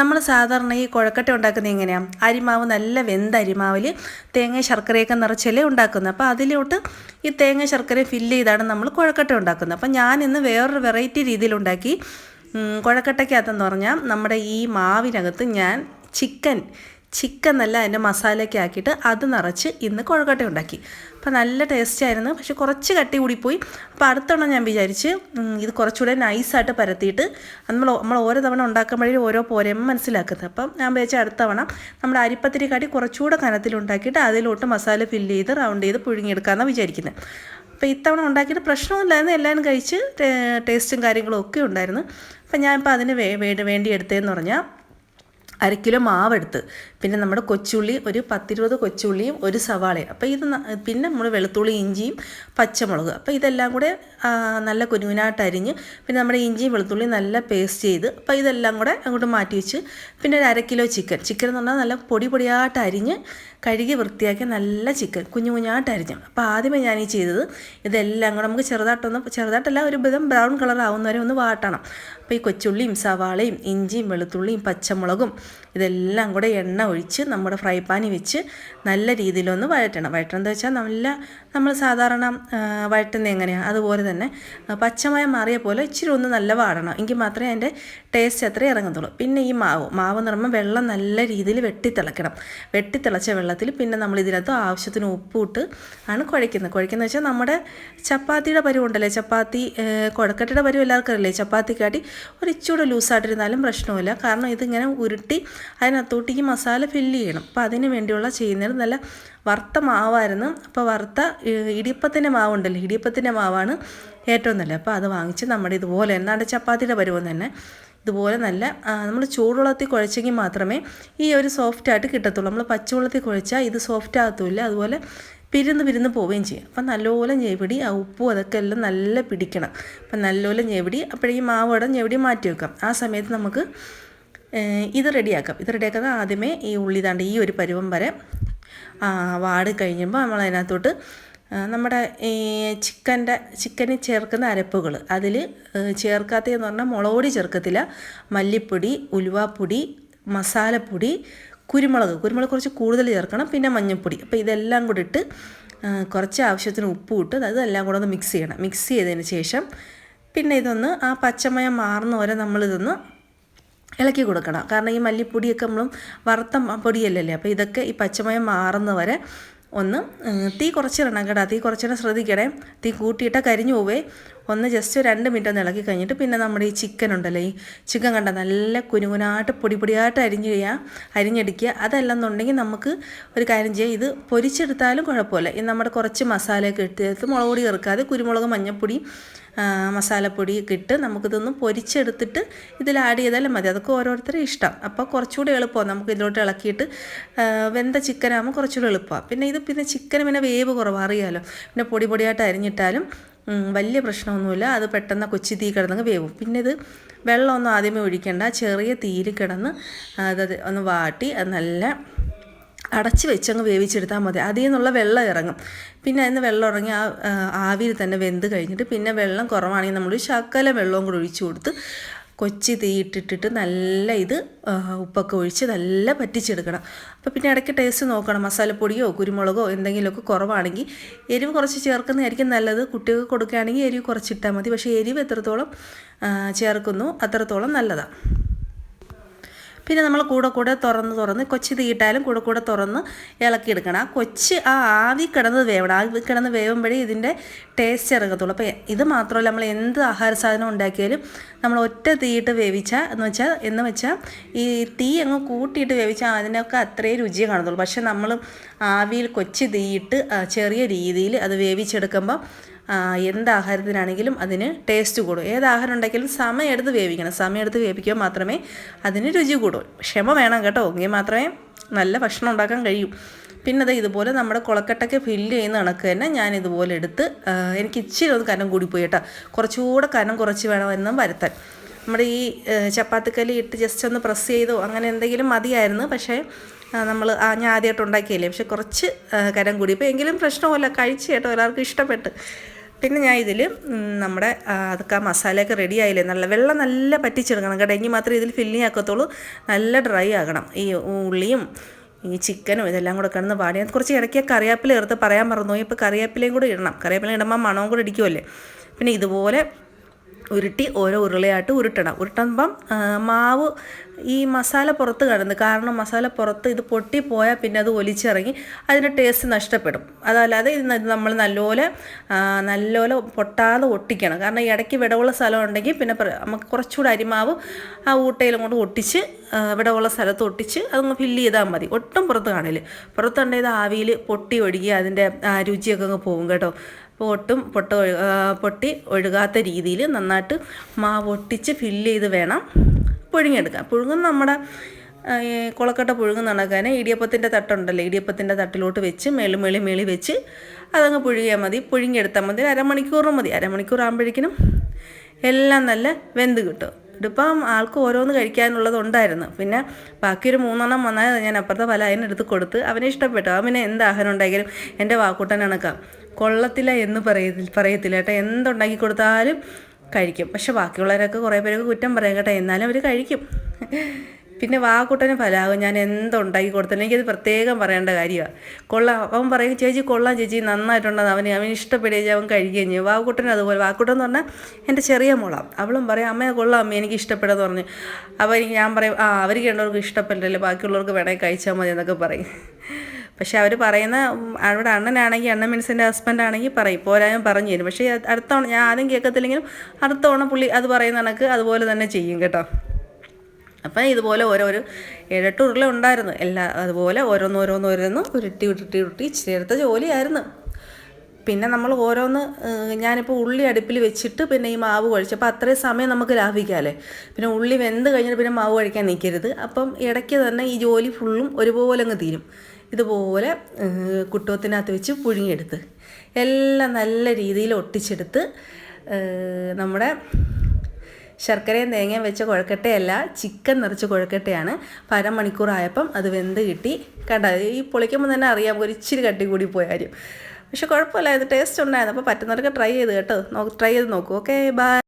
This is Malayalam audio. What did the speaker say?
നമ്മൾ സാധാരണ ഈ കുഴക്കട്ട ഉണ്ടാക്കുന്നത് എങ്ങനെയാണ് അരിമാവ് നല്ല വെന്ത അരിമാവിൽ തേങ്ങ ശർക്കരയൊക്കെ നിറച്ചല്ലേ ഉണ്ടാക്കുന്നത്. അപ്പോൾ അതിലോട്ട് ഈ തേങ്ങ ശർക്കര ഫില്ല് ചെയ്താണ് നമ്മൾ കുഴക്കട്ട ഉണ്ടാക്കുന്നത്. അപ്പോൾ ഞാൻ ഇന്ന് വേറൊരു വെറൈറ്റി രീതിയിലുണ്ടാക്കി കുഴക്കട്ടയ്ക്കകത്തെന്ന് പറഞ്ഞാൽ നമ്മുടെ ഈ മാവിനകത്ത് ഞാൻ ചിക്കൻ ചിക്കൻ നല്ല അതിന്റെ മസാലയൊക്കെ ആക്കിയിട്ട് അത് നിറച്ച് ഇന്ന് കുഴക്കട്ട ഉണ്ടാക്കി. അപ്പോൾ നല്ല ടേസ്റ്റ് ആയിരുന്നു. പക്ഷെ കുറച്ച് കട്ടി കൂടിപ്പോയി അപ്പോൾ അടുത്തവണ ഞാൻ വിചാരിച്ച് ഇത് കുറച്ചുകൂടെ നൈസായിട്ട് പരത്തിയിട്ട് നമ്മൾ നമ്മൾ ഓരോ തവണ ഉണ്ടാക്കുമ്പോഴേ ഓരോ പോരയും മനസ്സിലാക്കുന്നത്. അപ്പം ഞാൻ വിചാരിച്ച അടുത്ത തവണ നമ്മുടെ അരിപ്പത്തിരി കാട്ടി കുറച്ചുകൂടെ കനത്തിലുണ്ടാക്കിയിട്ട് അതിലോട്ട് മസാല ഫില്ല് ചെയ്ത് റൗണ്ട് ചെയ്ത് പുഴുങ്ങിയെടുക്കാമെന്നാണ് വിചാരിക്കുന്നത്. അപ്പോൾ ഇത്തവണ ഉണ്ടാക്കിയിട്ട് പ്രശ്നമില്ലായിരുന്നു എല്ലാവരും കഴിച്ച് ടേസ്റ്റും കാര്യങ്ങളും ഒക്കെ ഉണ്ടായിരുന്നു. അപ്പം ഞാനിപ്പോൾ അതിന് വേ വേണ്ടി എടുത്തതെന്ന് പറഞ്ഞാൽ അര കിലോ മാവെടുത്ത്. പിന്നെ നമ്മുടെ കൊച്ചുള്ളി ഒരു പത്തിരുപത് കൊച്ചുള്ളിയും ഒരു സവാളയും. അപ്പോൾ ഇത് പിന്നെ നമ്മൾ വെളുത്തുള്ളി ഇഞ്ചിയും പച്ചമുളക്. അപ്പോൾ ഇതെല്ലാം കൂടെ നല്ല കുനുകുനായിട്ട് അരിഞ്ഞ് പിന്നെ നമ്മുടെ ഇഞ്ചിയും വെളുത്തുള്ളിയും നല്ല പേസ്റ്റ് ചെയ്ത് അപ്പോൾ ഇതെല്ലാം കൂടെ അങ്ങോട്ട് മാറ്റി വെച്ച് പിന്നെ ഒരു അര കിലോ ചിക്കൻ. ചിക്കൻ എന്ന് പറഞ്ഞാൽ നല്ല പൊടി പൊടിയായിട്ട് അരിഞ്ഞ് കഴുകി വൃത്തിയാക്കി നല്ല ചിക്കൻ കുഞ്ഞു കുഞ്ഞായിട്ട് അരിഞ്ഞു. അപ്പോൾ ആദ്യമേ ഞാൻ ഈ ചെയ്തത് ഇതെല്ലാം കൂടെ നമുക്ക് ചെറുതായിട്ടൊന്ന് ചെറുതായിട്ടല്ല ഒരു വിധം ബ്രൗൺ കളർ ആവുന്നവരെ ഒന്ന് വാട്ടണം. അപ്പോൾ ഈ കൊച്ചുള്ളിയും സവാളയും ഇഞ്ചിയും വെളുത്തുള്ളിയും പച്ചമുളകും ഇതെല്ലാം കൂടെ എണ്ണ ഒഴിച്ച് നമ്മുടെ ഫ്രൈ പാനിൽ വെച്ച് നല്ല രീതിയിലൊന്ന് വഴറ്റണം. വഴറ്റണം എന്താ വെച്ചാൽ നല്ല നമ്മൾ സാധാരണ വഴറ്റുന്ന എങ്ങനെയാണ് അതുപോലെ തന്നെ പച്ചമായ മാറിയ പോലെ ഇച്ചിരി ഒന്ന് നല്ല വാടണം. എങ്കിൽ മാത്രമേ അതിന്റെ ടേസ്റ്റ് അത്ര ഇറങ്ങത്തുള്ളൂ. പിന്നെ ഈ മാവ് മാവ് എന്ന് പറയുമ്പോൾ വെള്ളം നല്ല രീതിയിൽ വെട്ടിത്തിളക്കണം. വെട്ടിത്തിളച്ച വെള്ളത്തിൽ പിന്നെ നമ്മൾ ഇതിനകത്ത് ആവശ്യത്തിന് ഉപ്പ് ഇട്ട് ആണ് കുഴയ്ക്കുന്നത്. കുഴയ്ക്കുന്നത് വെച്ചാൽ നമ്മുടെ ചപ്പാത്തിയുടെ പരുവുണ്ടല്ലേ ചപ്പാത്തി ഏഹ്, കുഴക്കട്ടയുടെ പരുവ് എല്ലാവർക്കും അറിയില്ലേ? ചപ്പാത്തിക്കാട്ടി ഒരു ഇച്ചിരി ലൂസായിട്ടിരുന്നാലും പ്രശ്നമില്ല കാരണം ഇതിങ്ങനെ ഉരുട്ടി അതിനകത്തോട്ട് ഈ മസാല ഫില്ല് ചെയ്യണം. അപ്പോൾ അതിന് വേണ്ടിയുള്ള ചെയ്യുന്നത് നല്ല വറുത്ത മാവായിരുന്നു അപ്പോൾ വറുത്ത ഇടിയപ്പത്തിന്റെ മാവുണ്ടല്ലോ? ഇടിയപ്പത്തിന്റെ മാവാണ് ഏറ്റവും നല്ലത്. അപ്പോൾ അത് വാങ്ങിച്ച് നമ്മുടെ ഇതുപോലെ എന്നാണ്ട് ചപ്പാത്തിയുടെ പരുവം തന്നെ ഇതുപോലെ നല്ല നമ്മൾ ചൂടുവെള്ളത്തിൽ കുഴച്ചെങ്കിൽ മാത്രമേ ഈ ഒരു സോഫ്റ്റായിട്ട് കിട്ടത്തുള്ളൂ. നമ്മൾ പച്ചവെള്ളത്തിൽ കുഴച്ചാൽ ഇത് സോഫ്റ്റ് ആകത്തുമില്ല. അതുപോലെ പിരുന്ന് പിരുന്ന് പോവുകയും ചെയ്യും. അപ്പം നല്ലപോലെ ഞെവിടി ആ ഉപ്പും അതൊക്കെ എല്ലാം നല്ല പിടിക്കണം. അപ്പം നല്ലപോലെ ഞെവിടി അപ്പോഴേ ഈ മാവ് ഇടം ഞെവിടി മാറ്റി വെക്കാം. ആ സമയത്ത് നമുക്ക് ഇത് റെഡിയാക്കാം ഇത് റെഡിയാക്കുന്നത് ആദ്യമേ ഈ ഉള്ളി ഈ ഒരു പരുവം വരെ വാടി കഴിയുമ്പോൾ നമ്മൾ അതിനകത്തോട്ട് നമ്മുടെ ഈ ചിക്കന്റെ ചിക്കനിൽ ചേർക്കുന്ന അരപ്പുകൾ. അതിൽ ചേർക്കാത്തതെന്ന് പറഞ്ഞാൽ മുളക് പൊടി ചേർക്കത്തില്ല. മല്ലിപ്പൊടി ഉലുവാപ്പൊടി മസാലപ്പൊടി കുരുമുളക്. കുരുമുളക് കുറച്ച് കൂടുതൽ ചേർക്കണം. പിന്നെ മഞ്ഞൾപ്പൊടി. അപ്പോൾ ഇതെല്ലാം കൂടി ഇട്ട് കുറച്ച് ആവശ്യത്തിന് ഉപ്പ് ഇട്ട് അതെല്ലാം കൂടെ ഒന്ന് മിക്സ് ചെയ്യണം. മിക്സ് ചെയ്തതിന് ശേഷം പിന്നെ ഇതൊന്ന് ആ പച്ചമയം മാറുന്ന വരെ നമ്മളിതൊന്ന് ഇളക്കി കൊടുക്കണം. കാരണം ഈ മല്ലിപ്പൊടിയൊക്കെ നമ്മളും വറുത്ത പൊടിയല്ലല്ലേ? അപ്പോൾ ഇതൊക്കെ ഈ പച്ചമയം മാറുന്ന വരെ ഒന്ന് തീ കുറച്ചിടണം കേട്ടോ. തീ കുറച്ചിടാൻ ശ്രദ്ധിക്കണേ. തീ കൂട്ടിയിട്ടാൽ കരിഞ്ഞു പോവേ. ഒന്ന് ജസ്റ്റ് രണ്ട് മിനിറ്റ് ഒന്ന് ഇളക്കി കഴിഞ്ഞിട്ട് പിന്നെ നമ്മുടെ ഈ ചിക്കൻ ഉണ്ടല്ലോ ഈ ചിക്കൻ കണ്ട നല്ല കുനുകുനായിട്ട് പൊടി പൊടിയായിട്ട് അരിഞ്ഞ് അരിഞ്ഞെടുക്കുക. അതല്ലെന്നുണ്ടെങ്കിൽ നമുക്ക് ഒരു കാര്യം ചെയ്യാം. ഇത് പൊരിച്ചെടുത്താലും കുഴപ്പമില്ല. ഇത് നമ്മുടെ കുറച്ച് മസാലയൊക്കെ ഇട്ട് മുളക് പൊടി ചേർക്കാതെ കുരുമുളക് മഞ്ഞൾപ്പൊടി മസാലപ്പൊടി ഒക്കെ ഇട്ട് നമുക്കിതൊന്ന് പൊരിച്ചെടുത്തിട്ട് ഇതിൽ ആഡ് ചെയ്താലും മതി. അതൊക്കെ ഓരോരുത്തരും ഇഷ്ടം. അപ്പോൾ കുറച്ചുകൂടി എളുപ്പമാണ് നമുക്ക് ഇതിലോട്ട് ഇളക്കിയിട്ട് വെന്ത ചിക്കനാകുമ്പോൾ കുറച്ചുകൂടി എളുപ്പമാണ്. പിന്നെ ഇത് പിന്നെ ചിക്കന് പിന്നെ വേവ് കുറവാണ് അറിയാമല്ലോ പിന്നെ പൊടി പൊടിയായിട്ട് അരിഞ്ഞിട്ടാലും വലിയ പ്രശ്നമൊന്നുമില്ല. അത് പെട്ടെന്ന് കൊച്ചി തീ കിടന്നങ്ങ് വേവും. പിന്നെ ഇത് വെള്ളമൊന്നും ആദ്യമേ ഒഴിക്കേണ്ട. ചെറിയ തീയിൽ കിടന്ന് അത് ഒന്ന് വാട്ടി അത് നല്ല അടച്ച് വെച്ചങ്ങ് വേവിച്ചെടുത്താൽ മതി. അതിൽ നിന്നുള്ള വെള്ളം ഇറങ്ങും. പിന്നെ അതിന് വെള്ളം ഇറങ്ങി ആ ആവിയിൽ തന്നെ വെന്ത് കഴിഞ്ഞിട്ട് പിന്നെ വെള്ളം കുറവാണെങ്കിൽ നമ്മൾ ശക്കല വെള്ളവും കൂടി ഒഴിച്ചു കൊടുത്ത് കൊച്ചി തീയിട്ടിട്ടിട്ട് നല്ല ഇത് ഉപ്പൊക്കെ ഒഴിച്ച് നല്ല പറ്റിച്ചെടുക്കണം. അപ്പോൾ പിന്നെ ഇടയ്ക്ക് ടേസ്റ്റ് നോക്കണം. മസാലപ്പൊടിയോ കുരുമുളകോ എന്തെങ്കിലുമൊക്കെ കുറവാണെങ്കിൽ എരിവ് കുറച്ച് ചേർക്കുന്നതായിരിക്കും നല്ലത്. കുട്ടികൾക്ക് കൊടുക്കുകയാണെങ്കിൽ എരിവ് കുറച്ചിട്ടാൽ മതി. പക്ഷേ എരിവ് എത്രത്തോളം ചേർക്കുന്നു അത്രത്തോളം നല്ലതാണ് പിന്നെ നമ്മൾ കൂടെ കൂടെ തുറന്ന് തുറന്ന് കൊച്ചി തീയിട്ടാലും കൂടെ കൂടെ തുറന്ന് ഇളക്കിയെടുക്കണം ആ കൊച്ച് ആ ആവി കിടന്നത് വേവണം. ആവി കിടന്ന് വേവുമ്പോഴേ ഇതിന്റെ ടേസ്റ്റ് ഇറങ്ങത്തുള്ളൂ. അപ്പോൾ ഇത് മാത്രമല്ല നമ്മൾ എന്ത് ആഹാര സാധനം ഉണ്ടാക്കിയാലും നമ്മൾ ഒറ്റ തീയിട്ട് വേവിച്ചാൽ എന്ന് വെച്ചാൽ എന്ന് വെച്ചാൽ ഈ തീ അങ്ങ് കൂട്ടിയിട്ട് വേവിച്ചാൽ അതിനൊക്കെ അത്രയും രുചിയെ കാണത്തുള്ളൂ. പക്ഷേ നമ്മൾ ആവിയിൽ കൊച്ചി തീയിട്ട് ചെറിയ രീതിയിൽ അത് വേവിച്ചെടുക്കുമ്പോൾ എന്ത് ആഹാരത്തിനാണെങ്കിലും അതിന് ടേസ്റ്റ് കൂടും. ഏത് ആഹാരം ഉണ്ടാക്കിയാലും സമയം എടുത്ത് വേവിക്കണം. സമയം എടുത്ത് വേവിക്കുക മാത്രമേ അതിന് രുചി കൂടൂ. ക്ഷമ വേണം കേട്ടോ. എങ്കിൽ മാത്രമേ നല്ല ഭക്ഷണം ഉണ്ടാക്കാൻ കഴിയൂ. പിന്നെ അത് ഇതുപോലെ നമ്മുടെ കുളക്കട്ടൊക്കെ ഫില്ല് ചെയ്യുന്ന കണക്ക് തന്നെ ഞാൻ ഇതുപോലെ എടുത്ത് എനിക്ക് ഇച്ചിരി ഒന്ന് കനം കൂടിപ്പോയി കേട്ടോ. കുറച്ചുകൂടെ കനം കുറച്ച് വേണമെന്നും വരുത്താൻ. നമ്മുടെ ഈ ചപ്പാത്തിക്കല്ലി ഇട്ട് ജസ്റ്റ് ഒന്ന് പ്രസ് ചെയ്തോ അങ്ങനെ എന്തെങ്കിലും മതിയായിരുന്നു. പക്ഷേ നമ്മൾ ആ ഞാൻ ആദ്യമായിട്ട് ഉണ്ടാക്കിയല്ലേ? പക്ഷെ കുറച്ച് കരം കനം കൂടി ഇപ്പോൾ എങ്കിലും പ്രശ്നമല്ല കഴിച്ച് കേട്ടോ. എല്ലാവർക്കും ഇഷ്ടപ്പെട്ട്. പിന്നെ ഞാൻ ഇതിൽ നമ്മുടെ അതൊക്കെ ആ മസാലയൊക്കെ റെഡി ആയില്ലേ? നല്ല വെള്ളം നല്ല പറ്റിച്ചെടുക്കണം. കേട്ടോ എങ്കിൽ മാത്രമേ ഇതിൽ ഫില്ലിങ് ആക്കത്തുള്ളൂ. നല്ല ഡ്രൈ ആകണം. ഈ ഉള്ളിയും ഈ ചിക്കനും ഇതെല്ലാം കൂടെ കിടന്ന് പാടി. കുറച്ച് ഇടയ്ക്ക് കറിവേപ്പില ചേർത്ത് പറയാൻ മറന്നുപോയി. ഇപ്പോൾ കറിവേപ്പിലയും കൂടെ ഇടണം. കറിവേപ്പില ഇടുമ്പോൾ മണവും കൂടെ ഇടിക്കുമല്ലേ പിന്നെ ഇതുപോലെ ഉരുട്ടി ഓരോ ഉരുളയായിട്ട് ഉരുട്ടണം. ഉരുട്ടുമ്പം മാവ് ഈ മസാല പുറത്ത് കാണുന്നത് കാരണം മസാല പുറത്ത് ഇത് പൊട്ടിപ്പോയാൽ പിന്നെ അത് ഒലിച്ചിറങ്ങി അതിന്റെ ടേസ്റ്റ് നഷ്ടപ്പെടും. അതല്ലാതെ ഇത് നമ്മൾ നല്ലപോലെ നല്ലപോലെ പൊട്ടാതെ ഒട്ടിക്കണം. കാരണം ഇടയ്ക്ക് വിടവുള്ള സ്ഥലം ഉണ്ടെങ്കിൽ പിന്നെ നമുക്ക് കുറച്ചുകൂടെ അരിമാവ് ആ ഊട്ടയിലും കൊണ്ട് ഒട്ടിച്ച് വിടവുള്ള സ്ഥലത്ത് ഒട്ടിച്ച് അതൊന്ന് ഫില്ല് ചെയ്താൽ മതി. ഒട്ടും പുറത്ത് കാണില്ല. പുറത്തുണ്ടെങ്കിൽ ആവിയിൽ പൊട്ടി ഒഴുകി അതിന്റെ രുചിയൊക്കെ അങ്ങ് പോകും കേട്ടോ. ഒട്ടും പൊട്ട പൊട്ടി ഒഴുകാത്ത രീതിയിൽ നന്നായിട്ട് മാവ് ഒട്ടിച്ച് ഫില്ല് ചെയ്ത് വേണം പുഴുങ്ങിയെടുക്കാൻ. പുഴുങ്ങുന്ന നമ്മുടെ കുളക്കട്ട പുഴുങ്ങുന്ന കണക്കാൻ ഇടിയപ്പത്തിന്റെ തട്ടുണ്ടല്ലോ. ഇടിയപ്പത്തിന്റെ തട്ടിലോട്ട് വെച്ച് മേളി മേളി മേളി വെച്ച് അതങ്ങ് പുഴുകിയാൽ മതി. പുഴുങ്ങിയെടുത്താൽ മതി. അരമണിക്കൂറും മതി. അരമണിക്കൂർ ആകുമ്പോഴേക്കിനും എല്ലാം നല്ല വെന്ത് കിട്ടും. ഇതിപ്പം ആൾക്ക് ഓരോന്ന് കഴിക്കാനുള്ളത് ഉണ്ടായിരുന്നു. പിന്നെ ബാക്കി ഒരു മൂന്നെണ്ണം വന്നാൽ ഞാൻ അപ്പുറത്തെ പല അതിനെടുത്ത് കൊടുത്ത് അവനെ ഇഷ്ടപ്പെട്ടു. അവൻ പിന്നെ എന്ത് ആഹാരം ഉണ്ടാക്കിയാലും എന്റെ വാക്കൂട്ടനണക്കാം കൊള്ളത്തില്ല എന്ന് പറയത്തില്ല പറയത്തില്ല കേട്ടോ. എന്തുണ്ടാക്കി കൊടുത്താലും കഴിക്കും. പക്ഷെ ബാക്കിയുള്ളവരൊക്കെ കുറേ പേരൊക്കെ കുറ്റം പറയും കേട്ടോ. എന്നാലും അവർ കഴിക്കും. പിന്നെ വാക്കുട്ടന് ഫലാകും ഞാൻ എന്തുണ്ടാക്കി കൊടുത്തില്ല എനിക്കത് പ്രത്യേകം പറയേണ്ട കാര്യമാണ് കൊള്ളാം. അവൻ പറയും ചേച്ചി കൊള്ളാം ചേച്ചി നന്നായിട്ടുണ്ടെന്ന് അവന് അവന് ഇഷ്ടപ്പെടുകയും അവൻ കഴിക്കുകയും ചെയ്യും. വാക്കുട്ടൻ അതുപോലെ. വാക്കുട്ടൻ എന്ന് പറഞ്ഞാൽ എന്റെ ചെറിയ മോളാണ് അവളും പറയും അമ്മയെ കൊള്ളാം അമ്മ എനിക്ക് ഇഷ്ടപ്പെടുമെന്ന് പറഞ്ഞു. അപ്പോൾ ഞാൻ പറയും ആ അവർക്ക് രണ്ടുപേർക്ക് ഇഷ്ടപ്പെട്ടില്ല ബാക്കിയുള്ളവർക്ക് വേണമെങ്കിൽ കഴിച്ചാൽ മതി എന്നൊക്കെ പറയും. പക്ഷെ അവർ പറയുന്ന അവിടെ അണ്ണനാണെങ്കിൽ അണ്ണൻ മിനിസിന്റെ ഹസ്ബൻഡ് ആണെങ്കിൽ പറയും. പോരായും പറഞ്ഞു തരും. പക്ഷേ അടുത്തവണ ഞാൻ ആദ്യം കേൾക്കത്തില്ലെങ്കിലും അടുത്തവണ പുള്ളി അത് പറയുന്ന കണക്ക് അതുപോലെ തന്നെ ചെയ്യും കേട്ടോ. അപ്പം ഇതുപോലെ ഓരോരോ ഏഴെട്ട് ഉരുള ഉണ്ടായിരുന്നു. എല്ലാ അതുപോലെ ഓരോന്ന് ഓരോന്ന് ഓരോന്ന് ഉരുട്ടി ഉരുട്ടി ഉരുട്ടി ചേർത്ത ജോലിയായിരുന്നു. പിന്നെ നമ്മൾ ഓരോന്ന് ഞാനിപ്പോൾ ഉള്ളി അടുപ്പിൽ വെച്ചിട്ട് പിന്നെ ഈ മാവ് കുഴച്ചപ്പോൾ അത്രയും സമയം നമുക്ക് ലാഭിക്കാമല്ലേ പിന്നെ ഉള്ളി വെന്ത് കഴിഞ്ഞിട്ട് പിന്നെ മാവ് കഴിക്കാൻ നിൽക്കരുത് അപ്പം ഇടയ്ക്ക് തന്നെ ഈ ജോലി ഫുള്ളും ഒരുപോലെ അങ്ങ് തീരും. ഇതുപോലെ കുട്ടുവത്തിനകത്ത് വെച്ച് പുഴുങ്ങിയെടുത്ത്. എല്ലാം നല്ല രീതിയിൽ ഒട്ടിച്ചെടുത്ത് നമ്മുടെ ശർക്കരയും തേങ്ങയും വെച്ച കുഴക്കട്ടയല്ല ചിക്കൻ നിറച്ച് കുഴക്കട്ടയാണ്. അപ്പോൾ അരമണിക്കൂറായപ്പം അത് വെന്ത് കിട്ടി. കണ്ട ഈ പൊളിക്കുമ്പോൾ തന്നെ അറിയാം ഒരു ഇച്ചിരി കട്ടി കൂടി പോയാലും പക്ഷെ കുഴപ്പമില്ല ഇത് ടേസ്റ്റ് ഉണ്ടായിരുന്നു. അപ്പോൾ പറ്റുന്നവരൊക്കെ ട്രൈ ചെയ്ത് കേട്ടോ. ട്രൈ ചെയ്ത് നോക്കൂ. Okay bye